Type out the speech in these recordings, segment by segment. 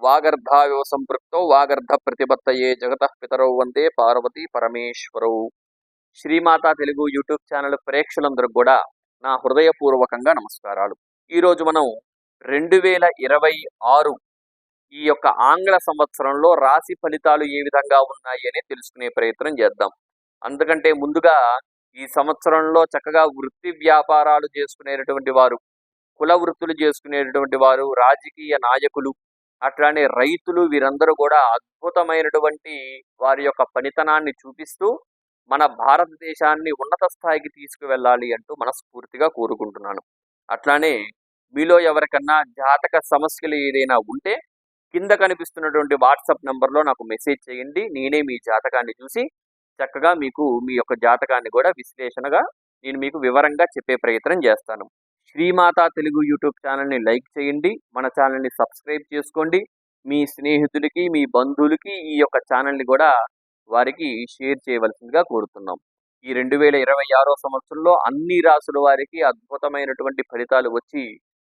వాగర్ధావివ సంపృక్తో వాగర్ధ ప్రతిపత్తయే జగత పితరౌ వందే Parvati పరమేశ్వరౌ Srimata Telugu YouTube channel ప్రేక్షకులందరూ కూడా నా హృదయపూర్వకంగా నమస్కారాలు. ఈరోజు మనం రెండు వేల ఇరవై ఆరు ఈ యొక్క ఆంగ్ల సంవత్సరంలో రాశి ఫలితాలు ఏ విధంగా ఉన్నాయి అని తెలుసుకునే ప్రయత్నం చేద్దాం. అందుకంటే ముందుగా ఈ సంవత్సరంలో చక్కగా వృత్తి వ్యాపారాలు చేసుకునేటటువంటి వారు కుల వృత్తులు చేసుకునేటటువంటి వారు రాజకీయ నాయకులు అట్లానే రైతులు వీరందరూ కూడా అద్భుతమైనటువంటి వారి యొక్క పనితనాన్ని చూపిస్తూ మన భారతదేశాన్ని ఉన్నత స్థాయికి తీసుకువెళ్ళాలి అంటూ మనస్ఫూర్తిగా కోరుకుంటున్నాను. అట్లానే మీలో ఎవరికన్నా జాతక సమస్యలు ఏదైనా ఉంటే కింద కనిపిస్తున్నటువంటి వాట్సాప్ నెంబర్లో నాకు మెసేజ్ చేయండి. నేనే మీ జాతకాన్ని చూసి చక్కగా మీకు మీ యొక్క జాతకాన్ని కూడా విశ్లేషణగా నేను మీకు వివరంగా చెప్పే ప్రయత్నం చేస్తాను. శ్రీమాత తెలుగు యూట్యూబ్ ఛానల్ని లైక్ చేయండి మన ఛానల్ని సబ్స్క్రైబ్ చేసుకోండి. మీ స్నేహితులకి మీ బంధువులకి ఈ యొక్క ఛానల్ని కూడా వారికి షేర్ చేయవలసిందిగా కోరుతున్నాం. ఈ రెండు వేల ఇరవై ఆరో సంవత్సరంలో అన్ని రాసుల వారికి అద్భుతమైనటువంటి ఫలితాలు వచ్చి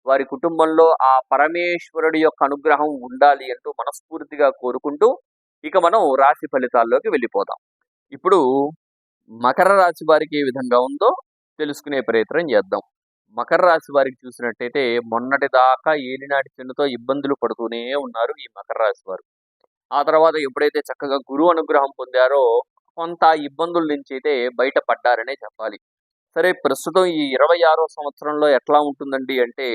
వారి కుటుంబంలో ఆ పరమేశ్వరుడి యొక్క అనుగ్రహం ఉండాలి అంటూ మనస్ఫూర్తిగా కోరుకుంటూ ఇక మనం రాశి ఫలితాల్లోకి వెళ్ళిపోదాం. ఇప్పుడు మకర రాశి వారికి ఏ విధంగా ఉందో తెలుసుకునే ప్రయత్నం చేద్దాం. మకర రాశి వారికి చూసినట్టయితే మొన్నటి దాకా ఏలినాటి చెన్నుతో ఇబ్బందులు పడుతూనే ఉన్నారు ఈ మకర రాశి వారు. ఆ తర్వాత ఎప్పుడైతే చక్కగా గురువు అనుగ్రహం పొందారో కొంత ఇబ్బందుల నుంచి అయితే బయటపడ్డారనే చెప్పాలి. సరే ప్రస్తుతం ఈ ఇరవై ఆరో సంవత్సరంలో ఎట్లా ఉంటుందండి అంటే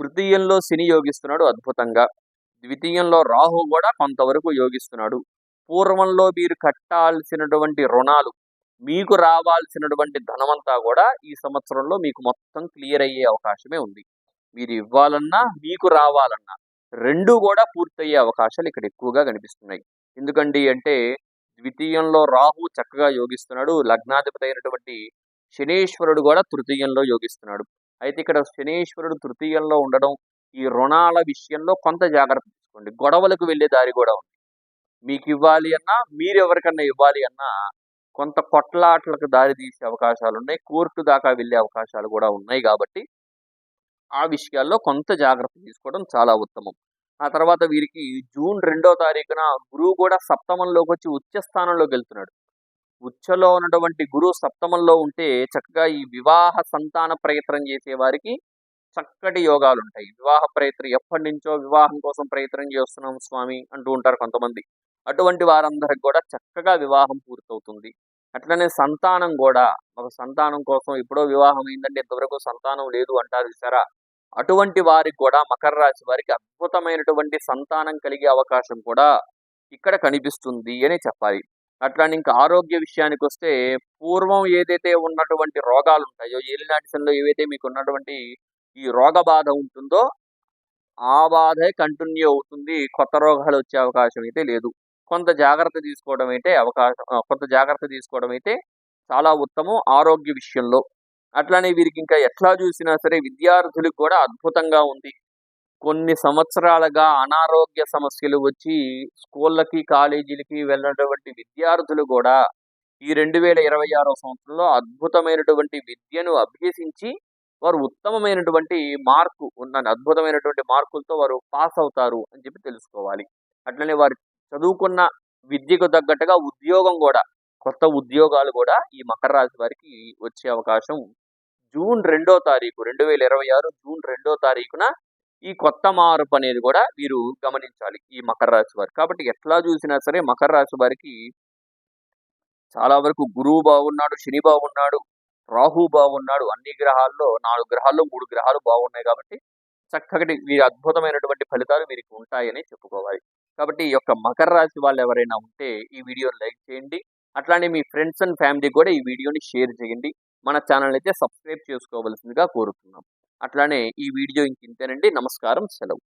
తృతీయంలో శని యోగిస్తున్నాడు అద్భుతంగా. ద్వితీయంలో రాహు కూడా కొంతవరకు యోగిస్తున్నాడు. పూర్వంలో మీరు కట్టాల్సినటువంటి రుణాలు మీకు రావాల్సినటువంటి ధనమంతా కూడా ఈ సంవత్సరంలో మీకు మొత్తం క్లియర్ అయ్యే అవకాశమే ఉంది. మీరు ఇవ్వాలన్నా మీకు రావాలన్నా రెండు కూడా పూర్తయ్యే అవకాశాలు ఇక్కడ ఎక్కువగా కనిపిస్తున్నాయి. ఎందుకండి అంటే ద్వితీయంలో రాహు చక్కగా యోగిస్తున్నాడు. లగ్నాధిపతి అయినటువంటి శనేశ్వరుడు కూడా తృతీయంలో యోగిస్తున్నాడు. అయితే ఇక్కడ శనేశ్వరుడు తృతీయంలో ఉండడం ఈ రుణాల విషయంలో కొంత జాగ్రత్త తీసుకోండి. గొడవలకు వెళ్ళే దారి కూడా ఉంది. మీకు ఇవ్వాలి అన్నా మీరు ఎవరికన్నా ఇవ్వాలి అన్నా కొంత కొట్లాట్లకు దారి తీసే అవకాశాలు ఉన్నాయి కోర్టు దాకా వెళ్ళే అవకాశాలు కూడా ఉన్నాయి కాబట్టి ఆ విషయాల్లో కొంత జాగ్రత్త తీసుకోవడం చాలా ఉత్తమం. ఆ తర్వాత వీరికి జూన్ రెండో తారీఖున గురువు కూడా సప్తమంలోకి వచ్చి ఉచ్చ స్థానంలోకి వెళ్తున్నాడు. ఉచ్చలో ఉన్నటువంటి గురువు సప్తమంలో ఉంటే చక్కగా ఈ వివాహ సంతాన ప్రయత్నం చేసే వారికి చక్కటి యోగాలు ఉంటాయి. వివాహ ప్రయత్నం ఎప్పటి నుంచో వివాహం కోసం ప్రయత్నం చేస్తున్నాం స్వామి అంటూ ఉంటారు కొంతమంది. అటువంటి వారందరికి కూడా చక్కగా వివాహం పూర్తవుతుంది. అట్లనే సంతానం కూడా. ఒక సంతానం కోసం ఎప్పుడో వివాహం అయిందంటే ఇంతవరకు సంతానం లేదు అంటారు చూసారా? అటువంటి వారికి కూడా మకర రాశి వారికి అద్భుతమైనటువంటి సంతానం కలిగే అవకాశం కూడా ఇక్కడ కనిపిస్తుంది అని చెప్పాలి. అట్లానే ఇంకా ఆరోగ్య విషయానికి వస్తే పూర్వం ఏదైతే ఉన్నటువంటి రోగాలు ఉంటాయో ఏలినాటిసంలో ఏవైతే మీకు ఉన్నటువంటి ఈ రోగ బాధ ఉంటుందో ఆ బాధే కంటిన్యూ అవుతుంది. కొత్త రోగాలు వచ్చే అవకాశం అయితే లేదు. కొంత జాగ్రత్త తీసుకోవడం అయితే అవకాశం కొంత జాగ్రత్త తీసుకోవడం అయితే చాలా ఉత్తమం ఆరోగ్య విషయంలో. అట్లానే వీరికి ఇంకా ఎట్లా చూసినా సరే విద్యార్థులకు కూడా అద్భుతంగా ఉంది. కొన్ని సంవత్సరాలుగా అనారోగ్య సమస్యలు వచ్చి స్కూళ్ళకి కాలేజీలకి వెళ్ళినటువంటి విద్యార్థులు కూడా ఈ రెండు వేల ఇరవై ఆరో సంవత్సరంలో అద్భుతమైనటువంటి విద్యను అభ్యసించి వారు ఉత్తమమైనటువంటి మార్కు ఉన్న అద్భుతమైనటువంటి మార్కులతో వారు పాస్ అవుతారు అని చెప్పి తెలుసుకోవాలి. అట్లనే వారి చదువుకున్న విద్యకు తగ్గట్టుగా ఉద్యోగం కూడా కొత్త ఉద్యోగాలు కూడా ఈ మకర రాశి వారికి వచ్చే అవకాశం. జూన్ రెండో తారీఖు రెండు వేల ఇరవై ఆరు జూన్ రెండో తారీఖున ఈ కొత్త మార్పు అనేది కూడా మీరు గమనించాలి ఈ మకర రాశి వారు. కాబట్టి ఎట్లా చూసినా సరే మకర రాశి వారికి చాలా వరకు గురువు బాగున్నాడు శని బాగున్నాడు రాహు బాగున్నాడు అన్ని గ్రహాల్లో నాలుగు గ్రహాల్లో మూడు గ్రహాలు బాగున్నాయి కాబట్టి చక్కటి వీరి అద్భుతమైనటువంటి ఫలితాలు వీరికి ఉంటాయని చెప్పుకోవాలి. కాబట్టి ఈ యొక్క మకర రాశి వాళ్ళు ఎవరైనా ఉంటే ఈ వీడియోని లైక్ చేయండి. అట్లానే మీ ఫ్రెండ్స్ అండ్ ఫ్యామిలీ కూడా ఈ వీడియోని షేర్ చేయండి. మన ఛానల్ అయితే సబ్స్క్రైబ్ చేసుకోవాల్సిందిగా కోరుతున్నాం. అట్లానే ఈ వీడియో ఇంక ఇంతేనండి నమస్కారం సెలవు.